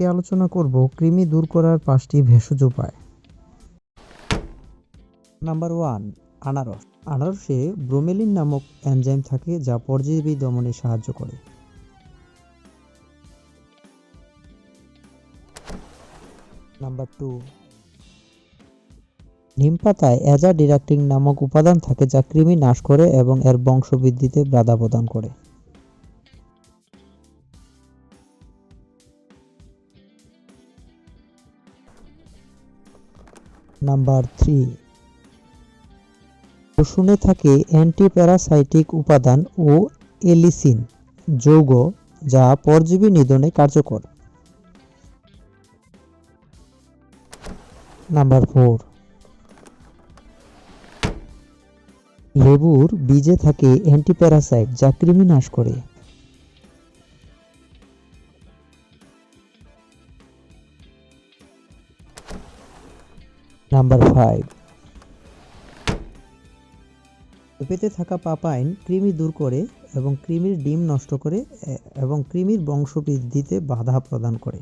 আজকে আলোচনা করব কৃমি দূর করার পাঁচটি ভেষজ উপায়। নাম্বার ওয়ান, আনারস। আনারসে ব্রোমেলিন নামক এনজাইম থাকে যা পরজীবী দমনে সাহায্য করে। নাম্বার টু নিম পাতায় অ্যাজা ডিরাক্টিং নামক উপাদান থাকে যা কৃমি নাশ করে এবং এর বংশবৃদ্ধিতে বাধা প্রদান করে। নাম্বার থ্রি রসুনে থাকে অ্যান্টিপ্যারাসাইটিক উপাদান ও এলিসিন যৌগ যা পরজীবী নিধনে কার্যকর। নাম্বার ফোর লেবুর বীজে থাকে অ্যান্টিপ্যারাসাইট যা কৃমি নাশ করে। Number five. পেতে থাকা পাপাইন কৃমি দূর করে এবং কৃমির ডিম নষ্ট করে এবং কৃমির বংশবৃদ্ধিতে বাধা প্রদান করে।